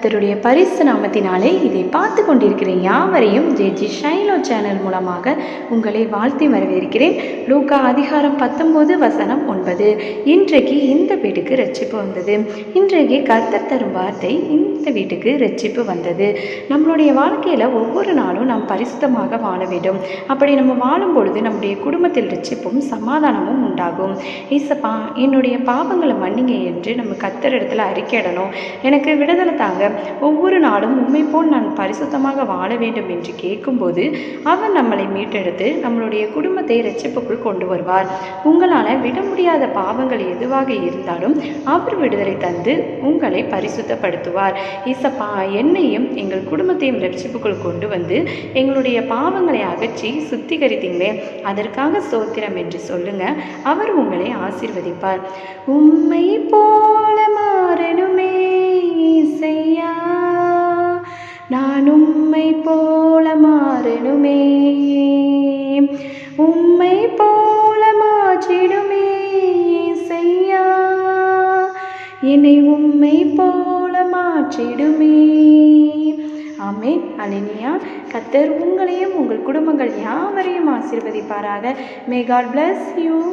கர்த்தருடைய பரிசு நாமத்தினாலே இதை பார்த்து கொண்டிருக்கிற யாவரையும் ஜே ஜி ஷைலோ சேனல் மூலமாக உங்களை வாழ்த்தி வரவேற்கிறேன். லூக்கா அதிகாரம் பத்தொம்போது வசனம் ஒன்பது. இன்றைக்கு இந்த வீட்டுக்கு ரட்சிப்பு வந்தது. இன்றைக்கு கர்த்தர் தரும் வார்த்தை இந்த வீட்டுக்கு ரட்சிப்பு வந்தது. நம்மளுடைய வாழ்க்கையில் ஒவ்வொரு நாளும் நாம் பரிசுத்தமாக வாழ வேண்டும். அப்படி நம்ம வாழும் பொழுது நம்முடைய குடும்பத்தில் ரட்சிப்பும் சமாதானமும் உண்டாகும். ஈசப்பா என்னுடைய பாவங்களை மன்னிங்க என்று நம்ம கர்த்தர் இடத்துல அறிக்கையிடணும் எனக்கு விடுதலை தாங்க ஒவ்வொரு நாளும் உண்மை போல் நான் பரிசுத்தமாக வாழ வேண்டும் என்று கேட்கும்போது அவர் நம்மளை மீட்டெடுத்து நம்மளுடைய குடும்பத்தை ரட்சிப்புக்குள் கொண்டு வருவார். உங்களால் விட முடியாத பாவங்கள் எதுவாக இருந்தாலும் அவர் விடுதலை தந்து உங்களை பரிசுத்தப்படுத்துவார். இசப்பா என்னையும் எங்கள் குடும்பத்தையும் ரட்சிப்புக்குள் கொண்டு வந்து எங்களுடைய பாவங்களை அகற்றி சுத்திகரித்தீங்களே அதற்காக சோத்திரம் என்று சொல்லுங்க. அவர் உங்களை ஆசிர்வதிப்பார். உண்மை போ நான் உம்மை போல மாறணுமே. உம்மை போல மாற்றிடுமே செய்யா என்னை உம்மை போல மாற்றிடுமே. ஆமென். அலினியா கத்தர் உங்களையும் உங்கள் குடும்பங்கள் யாவரையும் ஆசீர்வதிப்பாராக. May God bless you